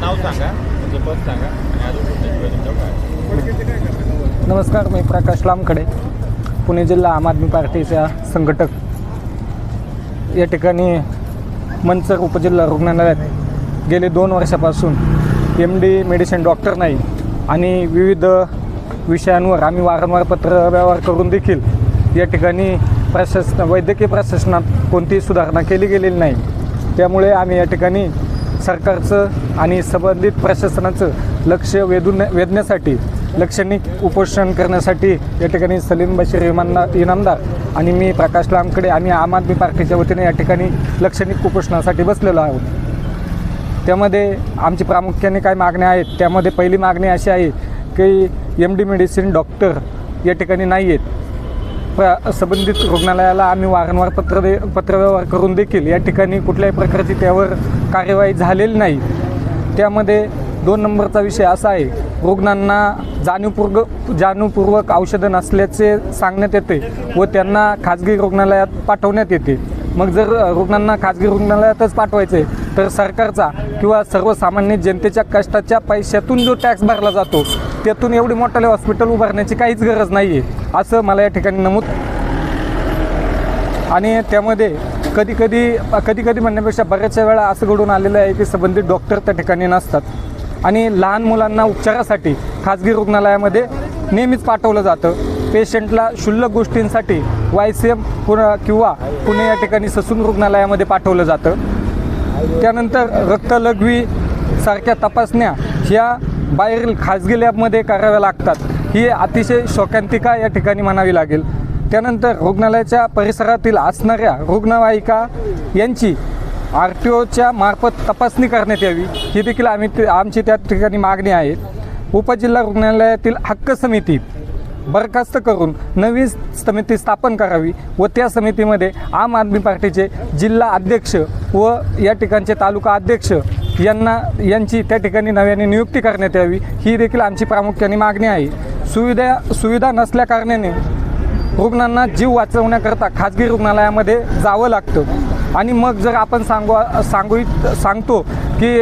तुमचं नाव सांगा तुमचं पद सांगा आणि अजून कुठल्या नमस्कार मी प्रकाश लामखडे पुणे जिल्हा आम आदमी पार्टीचा संघटक. या ठिकाणी मंचर उपजिल्हा रुग्णालयात गेले दोन वर्षापासून एम डी मेडिसिन डॉक्टर नाही आणि विविध विषयांवर आम्ही वारंवार पत्रव्यवहार करून देखील या ठिकाणी प्रशासन वैद्यकीय प्रशासनात कोणतीही सुधारणा केली गेलेली नाही. त्यामुळे आम्ही या ठिकाणी सरकारचं आणि संबंधित प्रशासनाचं लक्ष वेधून वेधण्यासाठी लक्षणिक उपोषण करण्यासाठी या ठिकाणी सलीम बशीर इमानदार इनामदार आणि मी प्रकाश लामकडे आम्ही आम आदमी पार्टीच्या वतीने या ठिकाणी लक्षणिक उपोषणासाठी बसलेलो आहोत. त्यामध्ये आमची प्रामुख्याने काय मागण्या आहेत त्यामध्ये पहिली मागणी अशी आहे की एम डी मेडिसिन डॉक्टर या ठिकाणी नाही आहेत. प्र संबंधित रुग्णालयाला आम्ही वारंवार पत्र दे पत्रव्यवहार करून देखील या ठिकाणी कुठल्याही प्रकारची त्यावर कार्यवाही झालेली नाही. त्यामध्ये दोन नंबरचा विषय असा आहे रुग्णांना जाणीवपूर्वक जाणीवपूर्वक औषधं नसल्याचे सांगण्यात येते व त्यांना खाजगी रुग्णालयात पाठवण्यात येते. मग जर रुग्णांना खाजगी रुग्णालयातच पाठवायचे तर सरकारचा किंवा सर्वसामान्य जनतेच्या कष्टाच्या पैशातून जो टॅक्स भरला जातो त्यातून एवढी मोठाले हॉस्पिटल उभारण्याची काहीच गरज नाही आहे असं मला या ठिकाणी नमूद. आणि त्यामध्ये कधी कधी कधी कधी म्हणण्यापेक्षा बऱ्याचशा वेळा असं घडून आलेलं आहे की संबंधित डॉक्टर त्या ठिकाणी नसतात. आणि लहान मुलांना उपचारासाठी खाजगी रुग्णालयामध्ये नेहमीच पाठवलं जातं. पेशंटला क्षुल्लक गोष्टींसाठी वाय सी एम किंवा पुणे या ठिकाणी ससून रुग्णालयामध्ये पाठवलं जातं. त्यानंतर रक्तलघवी सारख्या तपासण्या ह्या बाहेरील खाजगी लॅबमध्ये कराव्या लागतात. ही अतिशय शोकांतिका या ठिकाणी म्हणावी लागेल. त्यानंतर रुग्णालयाच्या परिसरातील असणाऱ्या रुग्णवाहिका यांची आर टी ओच्या मार्फत तपासणी करण्यात यावी. ही देखील आम्ही ते- आमची त्या ठिकाणी मागणी आहे. उपजिल्हा रुग्णालयातील हक्क समिती बरखास्त करून नवी समिती स्थापन करावी व त्या समितीमध्ये आम आदमी पार्टीचे जिल्हा अध्यक्ष व या ठिकाणचे तालुका अध्यक्ष यांना यांची त्या ठिकाणी नव्याने नियुक्ती करण्यात यावी ही देखील आमची प्रामुख्याने मागणी आहे. सुविधा सुविधा नसल्याकारणाने रुग्णांना जीव वाचवण्याकरता खाजगी रुग्णालयामध्ये जावं लागतं. आणि मग जर आपण सांगू सांगू सांगतो की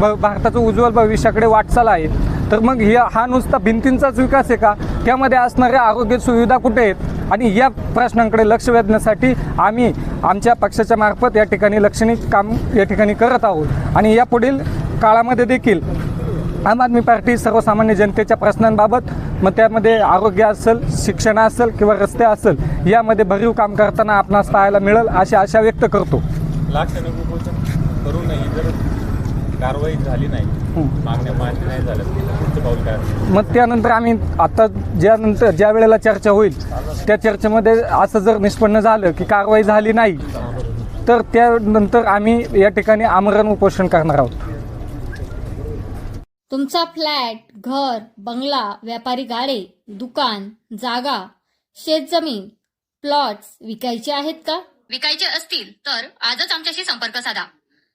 भ भारताचं उज्ज्वल भविष्याकडे वाटचाल आहे तर मग हे हा नुसता भिंतींचाच विकास आहे का? त्यामध्ये असणाऱ्या आरोग्य सुविधा कुठे आहेत? आणि या प्रश्नांकडे लक्ष वेधण्यासाठी आम्ही आमच्या पक्षाच्या मार्फत या ठिकाणी लक्षणीय काम या ठिकाणी करत आहोत. आणि या पुढील काळामध्ये देखील आम आदमी पार्टी सर्वसामान्य जनतेच्या प्रश्नांबाबत मग त्यामध्ये आरोग्य असेल शिक्षण असेल किंवा रस्ते असेल यामध्ये भरीव काम करताना आपणास पाहायला मिळेल अशी आशा व्यक्त करतो. कारवाई झाली नाही. मागण्या मान्य नाही झाल्या पुढचं पाऊल काय असेल? मग त्यानंतर आम्ही आता ज्यानंतर ज्या वेळेला चर्चा होईल त्या चर्चेमध्ये असं जर निष्पन्न झालं की कारवाई झाली नाही तर त्यानंतर आम्ही या ठिकाणी आमरण उपोषण करणार आहोत. तुमचा फ्लॅट घर बंगला व्यापारी गाडे दुकान जागा शेतजमीन प्लॉट्स विकायचे आहेत का? विकायचे असतील तर आजच आमच्याशी संपर्क साधा.